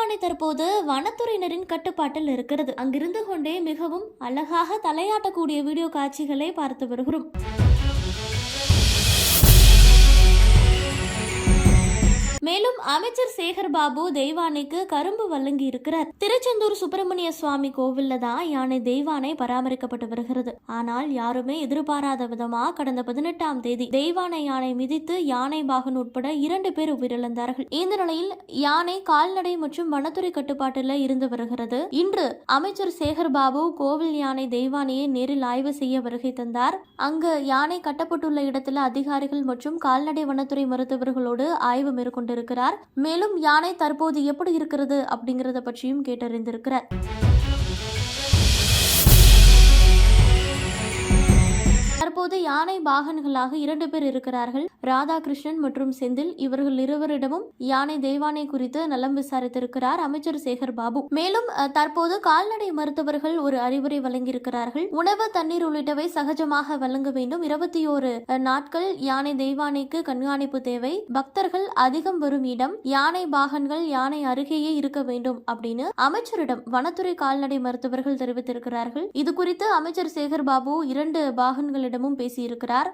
தெய்வானை தற்போது வனத்துறையினரின் கட்டுப்பாட்டில் இருக்கிறது. அங்கிருந்து கொண்டே மிகவும் அழகாக தலையாட்டக்கூடிய வீடியோ காட்சிகளை பார்த்து வருகிறோம். மேலும் அமைச்சர் சேகர் பாபு தெய்வானைக்கு கரும்பு வழங்கி இருக்கிறார். திருச்செந்தூர் சுப்பிரமணிய சுவாமி கோவில்ல தான் யானை தெய்வானை பராமரிக்கப்பட்டு வருகிறது. ஆனால் யாருமே எதிர்பாராத விதமா கடந்த பதினெட்டாம் தேதி தெய்வானை யானை மிதித்து யானை பாகன் உட்பட இரண்டு பேர் உயிரிழந்தார்கள். இந்த நிலையில் யானை கால்நடை மற்றும் வனத்துறை கட்டுப்பாட்டில் இருந்து வருகிறது. இன்று அமைச்சர் சேகர் பாபு கோவில் யானை தெய்வானையை நேரில் ஆய்வு செய்ய வருகை தந்தார். அங்கு யானை கட்டப்பட்டுள்ள இடத்துல அதிகாரிகள் மற்றும் கால்நடை வனத்துறை மருத்துவர்களோடு ஆய்வு மேற்கொண்டிருக்கிறார் மேலும் யானை தற்போது எப்படி இருக்கிறது அப்படிங்கறத பற்றியும் கேட்டறிந்திருக்கிறார். தற்போது யானை பாகன்களாக இரண்டு பேர் இருக்கிறார்கள். ராதாகிருஷ்ணன் மற்றும் செந்தில் இவர்கள் இருவரிடமும் யானை தெய்வானை குறித்து நலம் விசாரித்திருக்கிறார் அமைச்சர் சேகர் பாபு. மேலும் தற்போது கால்நடை மருத்துவர்கள் ஒரு அறிவுரை வழங்கியிருக்கிறார்கள். உணவு தண்ணீர் உள்ளிட்டவை சகஜமாக வழங்க வேண்டும். இருபத்தி ஓரு நாட்கள் யானை தெய்வானைக்கு கண்காணிப்பு தேவை. பக்தர்கள் அதிகம் வரும் இடம் யானை பாகன்கள் யானை அருகேயே இருக்க வேண்டும் அப்படின்னு அமைச்சரிடம் வனத்துறை கால்நடை மருத்துவர்கள் தெரிவித்திருக்கிறார்கள். இது குறித்து அமைச்சர் சேகர் பாபு இரண்டு பாகன்களிடம் பாகன்களிடமும் பேசியிருக்கிறார்.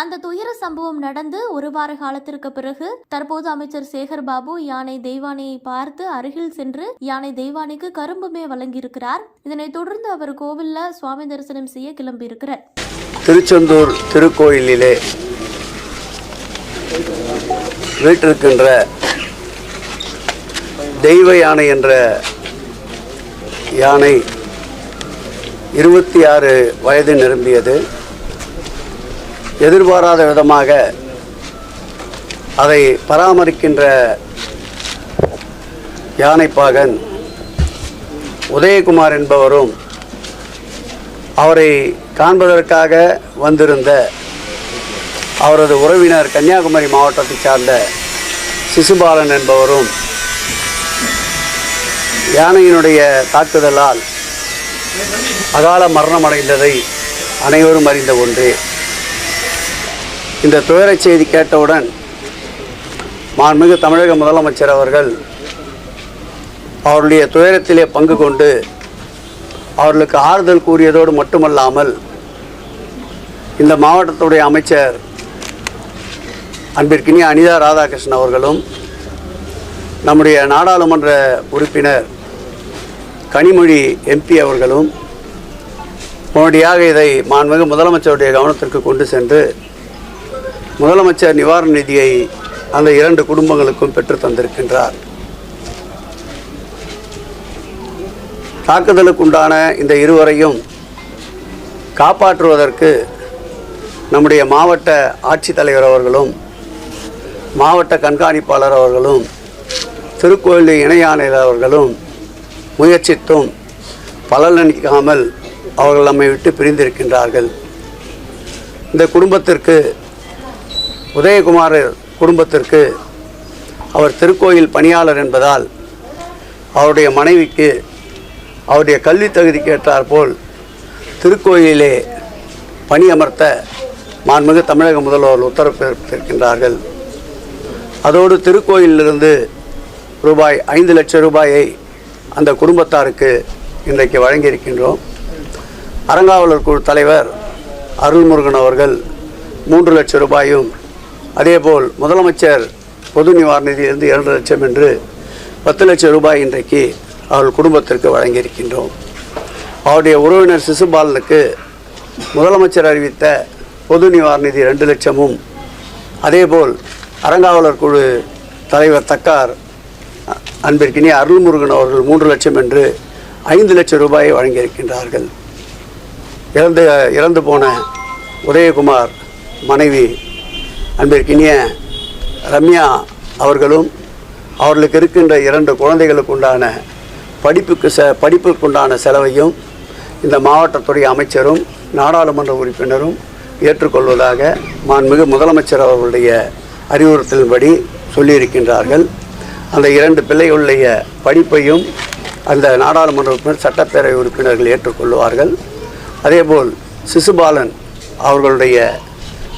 அந்த துயர சம்பவம் நடந்து ஒரு வார காலத்திற்கு பிறகு தற்போது அமைச்சர் சேகர் பாபு யானை தெய்வானையை பார்த்து அருகில் சென்று யானை தெய்வானைக்கு கரும்புமே வழங்கியிருக்கிறார். இதனைத் தொடர்ந்து அவர் கோவில்ல சுவாமி தரிசனம் செய்ய கிளம்பியிருக்கிறார். திருச்செந்தூர் திருக்கோயிலிலே வீட்டிருக்கின்ற தெய்வ யானை என்ற யானை இருபத்தி ஆறு வயது நிரம்பியது. எதிர்பாராத விதமாக அதை பராமரிக்கின்ற யானைப்பாகன் உதயகுமார் என்பவரும் அவரை காண்பதற்காக வந்திருந்த அவரது உறவினர் கன்னியாகுமரி மாவட்டத்தைச் சார்ந்த சிசுபாலன் என்பவரும் யானையினுடைய தாக்குதலால் அகால மரணமடைந்ததை அனைவரும் அறிந்த ஒன்றே. இந்த துயரச் செய்தி கேட்டவுடன் மாண்புமிகு தமிழக முதலமைச்சர் அவர்கள் அவருடைய துயரத்திலே பங்கு கொண்டு அவர்களுக்கு ஆறுதல் கூறியதோடு மட்டுமல்லாமல் இந்த மாவட்டத்துடைய அமைச்சர் அன்பிற்கினி அனிதா ராதாகிருஷ்ணன் அவர்களும் நம்முடைய நாடாளுமன்ற உறுப்பினர் கனிமொழி எம்பி அவர்களும் உடனடியாக இதை மாண்புமிகு முதலமைச்சருடைய கவனத்திற்கு கொண்டு சென்று முதலமைச்சர் நிவாரண நிதியை அந்த இரண்டு குடும்பங்களுக்கும் பெற்று தந்திருக்கின்றார். தாக்குதலுக்குண்டான இந்த இருவரையும் காப்பாற்றுவதற்கு நம்முடைய மாவட்ட ஆட்சித்தலைவர் அவர்களும் மாவட்ட கண்காணிப்பாளர் அவர்களும் திருக்கோயில் இணை அவர்களும் முயற்சி முயற்சித்தும் பலனளிக்காமல் அவர்கள் நம்மை விட்டு பிரிந்திருக்கின்றார்கள். இந்த குடும்பத்திற்கு உதயகுமார் குடும்பத்திற்கு அவர் திருக்கோயில் பணியாளர் என்பதால் அவருடைய மனைவிக்கு அவருடைய கல்வி தகுதிக்கு ஏற்றாற்போல் திருக்கோயிலே பணியமர்த்த மாண்புமிகு தமிழக முதல்வர் உத்தரவு பிறப்பித்திருக்கின்றார்கள். அதோடு திருக்கோயிலிருந்து ரூபாய் ஐந்து லட்சம் ரூபாயை அந்த குடும்பத்தாருக்கு இன்றைக்கு வழங்கியிருக்கின்றோம். அறங்காவலர் குழு தலைவர் அருள்முருகன் அவர்கள் மூன்று லட்சம் ரூபாயும் அதேபோல் முதலமைச்சர் பொது நிவாரண நிதியிலிருந்து இரண்டு லட்சம் என்று பத்து லட்சம் ரூபாய் இன்றைக்கு அவர்கள் குடும்பத்திற்கு வழங்கியிருக்கின்றோம். அவருடைய உறவினர் சிசுபாலனுக்கு முதலமைச்சர் அறிவித்த பொது நிவாரண நிதி ரெண்டு லட்சமும் அதேபோல் அறங்காவலர் குழு தலைவர் தக்கார் அ- அருள்முருகன் அவர்கள் மூன்று லட்சம் என்று ஐந்து லட்சம் ரூபாயை வழங்கியிருக்கின்றார்கள். இறந்து இறந்து போன உதயகுமார் மனைவி அன்பிற்கினிய ரம்யா அவர்களும் அவர்களுக்கு இருக்கின்ற இரண்டு குழந்தைகளுக்கு உண்டான படிப்புக்கு செ படிப்புக்குண்டான செலவையும் இந்த மாவட்டத்துடைய அமைச்சரும் நாடாளுமன்ற உறுப்பினரும் ஏற்றுக்கொள்வதாக மாண்புமிகு முதலமைச்சர் அவர்களுடைய அறிவுறுத்தலின்படி சொல்லியிருக்கின்றார்கள். அந்த இரண்டு பிள்ளைகளுடைய படிப்பையும் அந்த நாடாளுமன்ற உறுப்பினர் சட்டப்பேரவை உறுப்பினர்கள் ஏற்றுக்கொள்வார்கள். அதேபோல் சிசுபாலன் அவர்களுடைய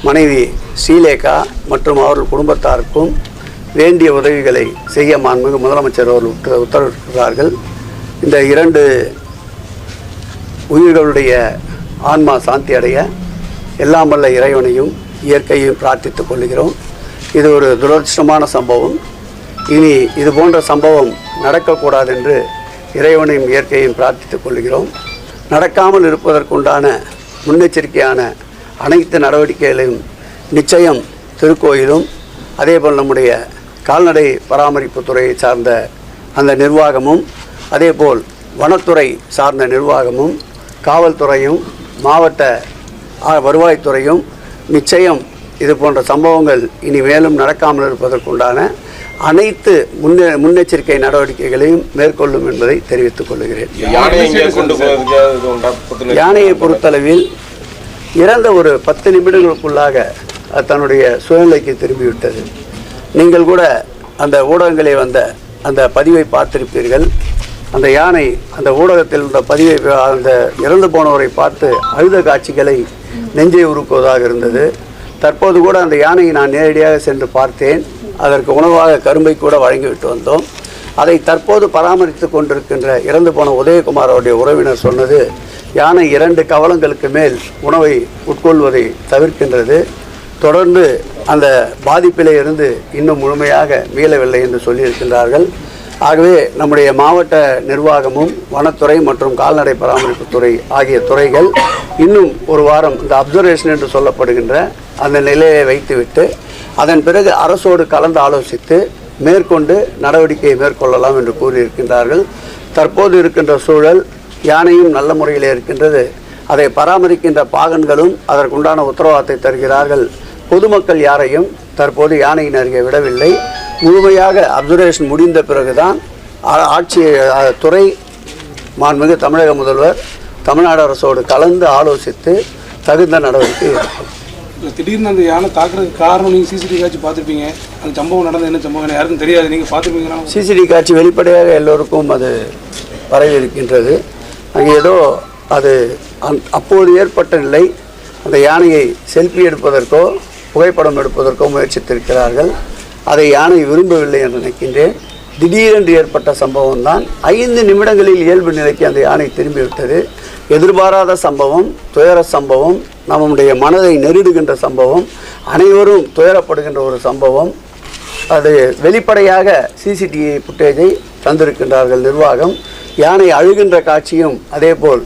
மனைவி ஸ்ரீலேகா மற்றும் அவர்கள் குடும்பத்தாருக்கும் வேண்டிய உதவிகளை செய்ய மாண்புமிகு முதலமைச்சர் அவர்கள் உத்த- உத்தரவிட்டிருக்கிறார்கள். இந்த இரண்டு உயிர்களுடைய ஆன்மா சாந்தி அடைய எல்லாம் வல்ல இறைவனையும் இயற்கையும் பிரார்த்தித்துக் கொள்கிறோம். இது ஒரு துரதிருஷ்டமான சம்பவம். இனி இது போன்ற சம்பவம் நடக்கக்கூடாது என்று இறைவனையும் இயற்கையையும் பிரார்த்தித்துக் கொள்கிறோம். நடக்காமல் இருப்பதற்குண்டான முன்னெச்சரிக்கையான அனைத்து நடவடிக்கைகளையும் நிச்சயம் திருக்கோயிலும் அதேபோல் நம்முடைய கால்நடை பராமரிப்பு துறையை சார்ந்த அந்த நிர்வாகமும் அதேபோல் வனத்துறை சார்ந்த நிர்வாகமும் காவல்துறையும் மாவட்ட வருவாய்த்துறையும் நிச்சயம் இது போன்ற சம்பவங்கள் இனி மேலும் நடக்காமல் இருப்பதற்குண்டான அனைத்து முன்னே முன்னெச்சரிக்கை நடவடிக்கைகளையும் மேற்கொள்ளும் என்பதை தெரிவித்துக் கொள்கிறேன். யானையை பொறுத்தளவில் இறந்த ஒரு பத்து நிமிடங்களுக்குள்ளாக அது தன்னுடைய சுயநிலைக்கு திரும்பிவிட்டது. நீங்கள் கூட அந்த ஊடகங்களே வந்த அந்த பதிவை பார்த்திருப்பீர்கள். அந்த யானை அந்த ஊடகத்தில் உள்ள பதிவை அந்த இறந்து போனவரை பார்த்து அழுத காட்சிகளை நெஞ்சை உருக்குவதாக இருந்தது. தற்போது கூட அந்த யானையை நான் நேரடியாக சென்று பார்த்தேன். அதற்கு உணவாக கரும்பை கூட வழங்கிவிட்டு வந்தோம். அதை தற்போது பராமரித்து கொண்டிருக்கின்ற இறந்து போன உதயகுமார் அவருடைய உறவினர் சொன்னது யானை இரண்டு கவலங்களுக்கு மேல் உணவை உட்கொள்வதை தவிர்க்கின்றது. தொடர்ந்து அந்த பாதிப்பிலே இருந்து இன்னும் முழுமையாக மீளவில்லை என்று சொல்லியிருக்கின்றார்கள். ஆகவே நம்முடைய மாவட்ட நிர்வாகமும் வனத்துறை மற்றும் கால்நடை பராமரிப்புத்துறை ஆகிய துறைகள் இன்னும் ஒரு வாரம் இந்த அப்சர்வேஷன் என்று சொல்லப்படுகின்ற அந்த நிலையை வைத்துவிட்டு அதன் பிறகு அரசோடு கலந்து ஆலோசித்து மேற்கொண்டு நடவடிக்கையை மேற்கொள்ளலாம் என்று கூறியிருக்கின்றார்கள். தற்போது இருக்கின்ற சூழல் யானையும் நல்ல முறையில் இருக்கின்றது. அதை பராமரிக்கின்ற பாகன்களும் அதற்குண்டான உத்தரவாதத்தை தருகிறார்கள். பொதுமக்கள் யாரையும் தற்போது யானையின் அருகே விடவில்லை. முழுமையாக அப்சர்வேஷன் முடிந்த பிறகுதான் ஆட்சி துறை மாண்புமிகு தமிழக முதல்வர் தமிழ்நாடு அரசோடு கலந்து ஆலோசித்து தகுந்த நடவடிக்கை எடுக்கும். திடீர்னு அந்த யானை தாக்குறதுக்கு காரணம் நீங்கள் சிசிடிவி காட்சி பார்த்துருப்பீங்க. அந்த சம்பவம் நடந்த என்ன சம்பவம்? யாருக்கும் தெரியாது. நீங்கள் பார்த்துருப்பீங்களா? சிசிடி காட்சி வெளிப்படையாக எல்லோருக்கும் அது பரவி இருக்கின்றது அங்கே ஏதோ அது அந் அப்போது ஏற்பட்ட நிலை அந்த யானையை செல்ஃபி எடுப்பதற்கோ புகைப்படம் எடுப்பதற்கோ முயற்சித்திருக்கிறார்கள். அதை யானை விரும்பவில்லை என்று நினைக்கின்றேன். திடீரென்று ஏற்பட்ட சம்பவம் தான் ஐந்து நிமிடங்களில் இயல்பு நிலைக்கு அந்த யானை திரும்பிவிட்டது. எதிர்பாராத சம்பவம் துயர சம்பவம் நம்முடைய மனதை நெருடுகின்ற சம்பவம் அனைவரும் துயரப்படுகின்ற ஒரு சம்பவம். அது வெளிப்படையாக சிசிடிவி ஃபுட்டேஜை தந்திருக்கின்றார்கள் நிர்வாகம். யானை அழுகின்ற காட்சியும் அதேபோல்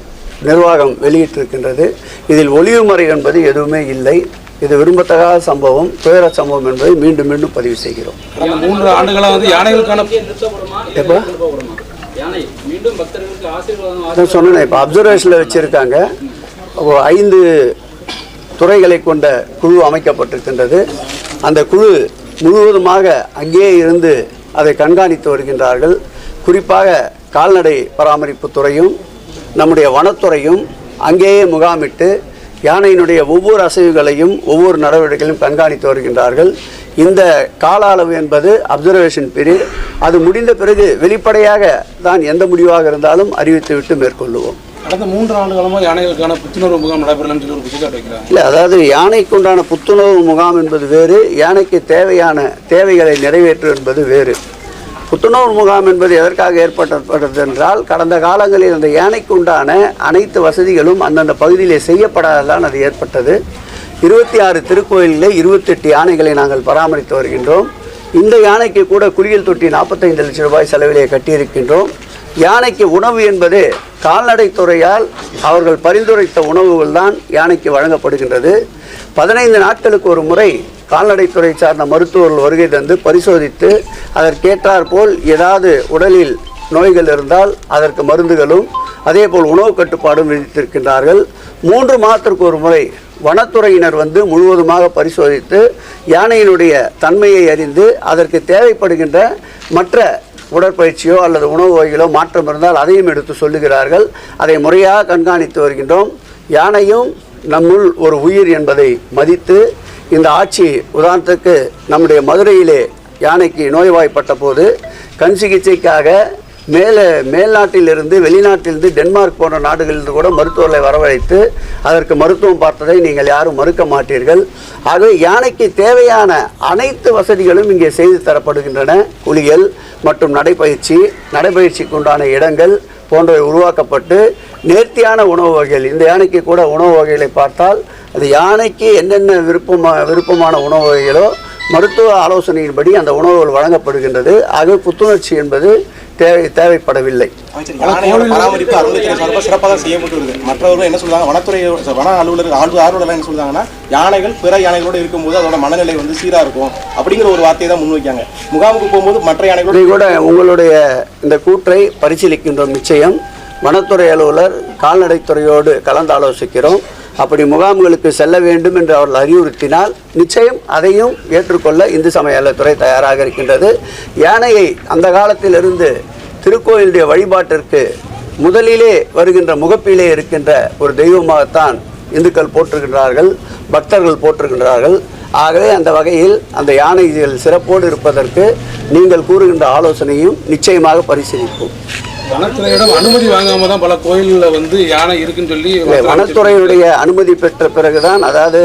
நிர்வாகம் வெளியிட்டிருக்கின்றது. இதில் ஒளிவுமறை என்பது எதுவுமே இல்லை. இது விரும்பத்தகாத சம்பவம் துயர சம்பவம் என்பதை மீண்டும் மீண்டும் பதிவு செய்கிறோம். மூன்று ஆண்டுகளாக வந்து யானைகளுக்கான எப்போ? யானை அதான் சொன்னேன் இப்போ அப்சர்வேஷனில் வச்சுருக்காங்க. ஐந்து துறைகளை கொண்ட குழு அமைக்கப்பட்டிருக்கின்றது. அந்த குழு முழுவதுமாக அங்கேயே இருந்து அதை கண்காணித்து வருகின்றார்கள். குறிப்பாக கால்நடை பராமரிப்பு துறையும் நம்முடைய வனத்துறையும் அங்கேயே முகாமிட்டு யானையினுடைய ஒவ்வொரு அசைவுகளையும் ஒவ்வொரு நடவடிக்கைகளையும் கண்காணித்து வருகின்றார்கள். இந்த கால அளவு என்பது அப்சர்வேஷன் பீரியட் அது முடிந்த பிறகு வெளிப்படையாக தான் எந்த முடிவாக இருந்தாலும் அறிவித்துவிட்டு மேற்கொள்ளுவோம். கடந்த மூன்று ஆண்டு காலமாக யானைகளுக்கான புத்துணர்வு முகாம் நடைபெறலன்னு சொல்லி ஒரு குற்றச்சாட்டு வைக்கிறாங்க இல்லை அதாவது யானைக்கு உண்டான புத்துணர்வு முகாம் என்பது வேறு யானைக்கு தேவையான தேவைகளை நிறைவேற்று என்பது வேறு. புத்துணர்வு முகாம் என்பது எதற்காக ஏற்பட்டது என்றால் கடந்த காலங்களில் அந்த யானைக்கு உண்டான அனைத்து வசதிகளும் அந்தந்த பகுதியிலே செய்யப்படாததான் அது ஏற்பட்டது. இருபத்தி ஆறு திருக்கோயிலில் இருபத்தெட்டு யானைகளை நாங்கள் பராமரித்து வருகின்றோம். இந்த யானைக்கு கூட குளியல் தொட்டி நாற்பத்தைந்து லட்சம் ரூபாய் செலவிலே கட்டியிருக்கின்றோம். யானைக்கு உணவு என்பது கால்நடைத்துறையால் அவர்கள் பரிந்துரைத்த உணவுகள் தான் யானைக்கு வழங்கப்படுகின்றது. பதினைந்து நாட்களுக்கு ஒரு முறை கால்நடைத்துறை சார்ந்த மருத்துவர்கள் வருகை தந்து பரிசோதித்து அதற்கேற்றாற்போல் ஏதாவது உடலில் நோய்கள் இருந்தால் அதற்கு மருந்துகளும் அதேபோல் உணவு கட்டுப்பாடும் விதித்திருக்கின்றார்கள். மூன்று மாதத்திற்கு ஒரு முறை வனத்துறையினர் வந்து முழுவதுமாக பரிசோதித்து யானையினுடைய தன்மையை அறிந்து அதற்கு தேவைப்படுகின்ற மற்ற உடற்பயிற்சியோ அல்லது உணவு வகைகளோ மாற்றம் இருந்தால் அதையும் எடுத்து சொல்லுகிறார்கள். அதை முறையாக கண்காணித்து வருகின்றோம். யானையும் நம்முள் ஒரு உயிர் என்பதை மதித்து இந்த ஆட்சி உதாரணத்துக்கு நம்முடைய மதுரையிலே யானைக்கு நோய்வாய்ப்பட்ட போது கண் சிகிச்சைக்காக மேலே மேல்நாட்டிலிருந்து வெளிநாட்டிலிருந்து டென்மார்க் போன்ற நாடுகளிலிருந்து கூட மருத்துவர்களை வரவழைத்து அதற்கு மருத்துவம் பார்த்ததை நீங்கள் யாரும் மறுக்க மாட்டீர்கள். ஆகவே யானைக்கு தேவையான அனைத்து வசதிகளும் இங்கே செய்து தரப்படுகின்றன. குளியல் மற்றும் நடைப்பயிற்சி நடைப்பயிற்சிக்கு உண்டான இடங்கள் போன்றவை உருவாக்கப்பட்டு நேர்த்தியான உணவு வகைகள் இந்த யானைக்கு கூட உணவு வகைகளை பார்த்தால் அது யானைக்கு என்னென்ன விருப்பமா விருப்பமான உணவு வகைகளோ மருத்துவ ஆலோசனையின்படி அந்த உணவுகள் வழங்கப்படுகின்றது. ஆகவே புத்துணர்ச்சி என்பது தேவை தேவைப்படவில்லை. மற்றவர்கள் என்ன சொல்றாங்க? வனத்துறை வன அலுவலர் ஆழ்வு ஆர்வலர் என்ன சொல்றாங்கன்னா யானைகள் பிற யானைகளோட இருக்கும்போது அதோட மனநிலை வந்து சீரா இருக்கும் அப்படிங்கிற ஒரு வார்த்தையை தான் முன்வைக்காங்க முகாமுக்கு போகும்போது மற்ற யானைகளோட கூட உங்களுடைய இந்த கூற்றை பரிசீலிக்கின்றோம் நிச்சயம். வனத்துறை அலுவலர் கால்நடைத்துறையோடு கலந்து ஆலோசிக்கிறோம் அப்படி முகாம்களுக்கு செல்ல வேண்டும் என்று அவர்கள் அறிவுறுத்தினால் நிச்சயம் அதையும் ஏற்றுக்கொள்ள இந்து சமய அறத்துறை தயாராக இருக்கின்றது. யானையை அந்த காலத்திலிருந்து திருக்கோயிலுடைய வழிபாட்டிற்கு முதலிலே வருகின்ற முகப்பிலே இருக்கின்ற ஒரு தெய்வமாகத்தான் இந்துக்கள் போற்றுகின்றார்கள் பக்தர்கள் போற்றுகின்றார்கள். ஆகவே அந்த வகையில் அந்த யானைகள் சிறப்போடு இருப்பதற்கு நீங்கள் கூறுகின்ற ஆலோசனையும் நிச்சயமாக பரிசீலிப்போம். வனத்துறையிடம் அனுமதி வாங்காம தான் பல கோயில்களில் வந்து யானை இருக்குன்னு சொல்லி இல்லை, வனத்துறையினுடைய அனுமதி பெற்ற பிறகுதான் அதாவது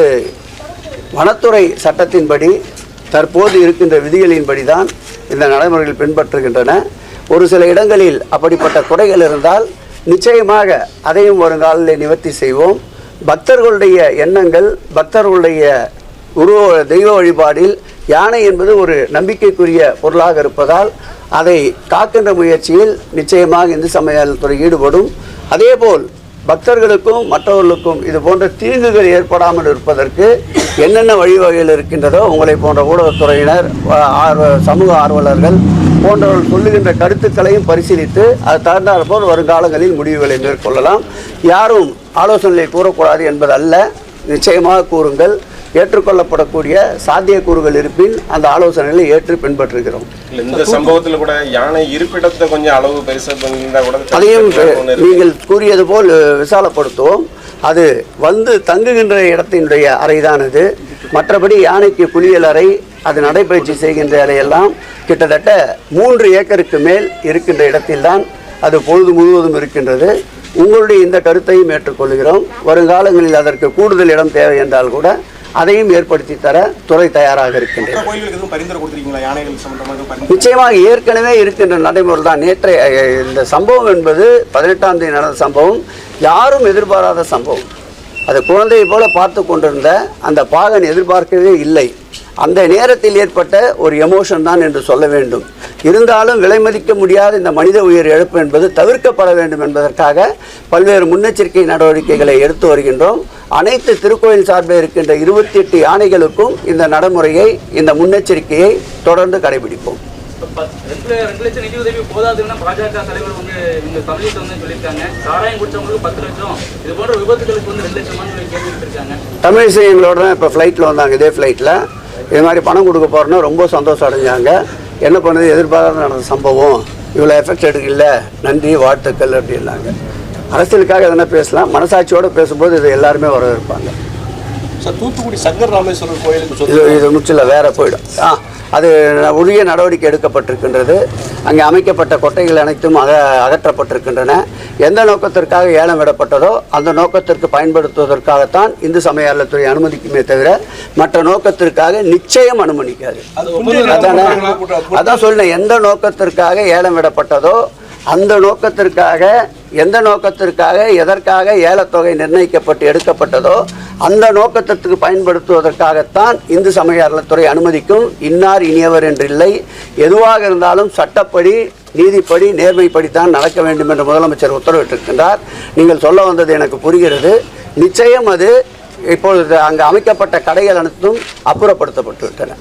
வனத்துறை சட்டத்தின்படி தற்போது இருக்கின்ற விதிகளின்படி தான் இந்த நடைமுறைகள் பின்பற்றுகின்றன. ஒரு சில இடங்களில் அப்படிப்பட்ட குறைகள் இருந்தால் நிச்சயமாக அதையும் வருங்காலில் நிவர்த்தி செய்வோம். பக்தர்களுடைய எண்ணங்கள் பக்தர்களுடைய உருவ தெய்வ வழிபாடில் யானை என்பது ஒரு நம்பிக்கைக்குரிய பொருளாக இருப்பதால் அதை காக்கின்ற முயற்சியில் நிச்சயமாக இந்து சமயத்துறை ஈடுபடும். அதேபோல் பக்தர்களுக்கும் மற்றவர்களுக்கும் இது போன்ற தீங்குகள் ஏற்படாமல் இருப்பதற்கு என்னென்ன வழிவகைகள் இருக்கின்றதோ உங்களை போன்ற ஊடகத்துறையினர் ஆர்வ சமூக ஆர்வலர்கள் போன்றவர்கள் சொல்லுகின்ற கருத்துக்களையும் பரிசீலித்து அது தகுந்தாற் போல் வருங்காலங்களில் முடிவுகளை மேற்கொள்ளலாம். யாரும் ஆலோசனைகளை கூறக்கூடாது என்பது அல்ல நிச்சயமாக கூறுங்கள். ஏற்றுக்கொள்ளப்படக்கூடிய சாத்தியக்கூறுகள் இருப்பின் அந்த ஆலோசனைகளை ஏற்று பின்பற்றுகிறோம். இந்த சம்பவத்துல கூட யானை இருப்பிடத்தை கொஞ்சம் அளவு பெருசா பண்ணியிருந்தா கூட அதையும். நீங்கள் கூறியது போல் விசாலப்படுத்துவோம். அது வந்து தங்குகின்ற இடத்தினுடைய அறைதான் இது. மற்றபடி யானைக்கு குளியல் அறை அது நடைபயிற்சி செய்கின்ற அறையெல்லாம் கிட்டத்தட்ட மூன்று ஏக்கருக்கு மேல் இருக்கின்ற இடத்தில்தான் அது பொழுது முழுவதும் இருக்கின்றது. உங்களுடைய இந்த கருத்தையும் ஏற்றுக்கொள்கிறோம். வருங்காலங்களில் அதற்கு கூடுதல் இடம் தேவை என்றால் கூட அதையும் ஏற்படுத்தி தர துறை தயாராக இருக்கின்றது. நிச்சயமாக ஏற்கனவே இருக்கின்ற நடைமுறை தான். நேற்றைய இந்த சம்பவம் என்பது பதினெட்டாம் தேதி நடந்த சம்பவம். யாரும் எதிர்பாராத சம்பவம். அது குழந்தையை போல பார்த்து கொண்டிருந்த அந்த பாகன் எதிர்பார்க்கவே இல்லை. அந்த நேரத்தில் ஏற்பட்ட ஒரு எமோஷன் தான் என்று சொல்ல வேண்டும். இருந்தாலும் விலை மதிக்க முடியாத இந்த மனித உயிர் இழப்பு என்பது தவிர்க்கப்பட வேண்டும் என்பதற்காக பல்வேறு முன்னெச்சரிக்கை நடவடிக்கைகளை எடுத்து வருகின்றோம். அனைத்து திருக்கோயில் சார்பில் இருக்கின்ற இருபத்தி எட்டு யானைகளுக்கும் இந்த நடைமுறையை இந்த முன்னெச்சரிக்கையை தொடர்ந்து கடைபிடிப்போம். ரெண்டு ரெண்டு லட்சம் நிதி உதவி போதாதுன்னு பாஜக தலைவர் வந்து இந்த தமிழில் வந்து சொல்லியிருக்காங்க. சாராயம் குடிச்சவங்களுக்கு பத்து லட்சம். இது போன்ற விபத்துகளுக்கு வந்து ரெண்டு லட்சம் சொல்லி கேள்வி இருக்காங்க தமிழிசை எங்களோட தான் இப்போ ஃப்ளைட்டில் வந்தாங்க இதே ஃப்ளைட்டில் இது மாதிரி பணம் கொடுக்க போகிறோன்னா ரொம்ப சந்தோஷம் அடைஞ்சாங்க. என்ன பண்ணுது? எதிர்பாராத நடந்த சம்பவம். இவ்வளோ எஃபெக்ட் எடுக்கல. நன்றி வாழ்த்துக்கள் அப்படின்னாங்க. அரசியலுக்காக எதனா பேசலாம். மனசாட்சியோடு பேசும்போது இது எல்லாருமே வரவேற்பாங்க. சார் தூத்துக்குடி சங்கர் ராமேஸ்வரர் கோயிலுக்கு சொத்து இது இது முற்றிலும் வேற போயிடும். ஆ. அது உரிய நடவடிக்கை எடுக்கப்பட்டிருக்கின்றது. அங்கே அமைக்கப்பட்ட கொட்டைகள் அனைத்தும் அக அகற்றப்பட்டிருக்கின்றன. எந்த நோக்கத்திற்காக ஏலம் விடப்பட்டதோ அந்த நோக்கத்திற்கு பயன்படுத்துவதற்காகத்தான் இந்து சமய அறத்துறை அனுமதிக்குமே தவிர மற்ற நோக்கத்திற்காக நிச்சயம் அனுமதிக்காது. அதானே? அதான் சொன்னேன் எந்த நோக்கத்திற்காக ஏலம் விடப்பட்டதோ அந்த நோக்கத்திற்காக எந்த நோக்கத்திற்காக எதற்காக ஏலத்தொகை நிர்ணயிக்கப்பட்டு எடுக்கப்பட்டதோ அந்த நோக்கத்திற்கு பயன்படுத்துவதற்காகத்தான் இந்து சமய அறத்துறை அனுமதிக்கும் இன்னார் இனியவர் என்றில்லை. எதுவாக இருந்தாலும் சட்டப்படி நீதிப்படி நேர்மைப்படித்தான் நடக்க வேண்டும் என்று முதலமைச்சர் உத்தரவிட்டிருக்கின்றார். நீங்கள் சொல்ல வந்தது எனக்கு புரிகிறது. நிச்சயம் அது இப்பொழுது அங்கு அமைக்கப்பட்ட கடைகள் அனைத்தும் அப்புறப்படுத்தப்பட்டு விட்டன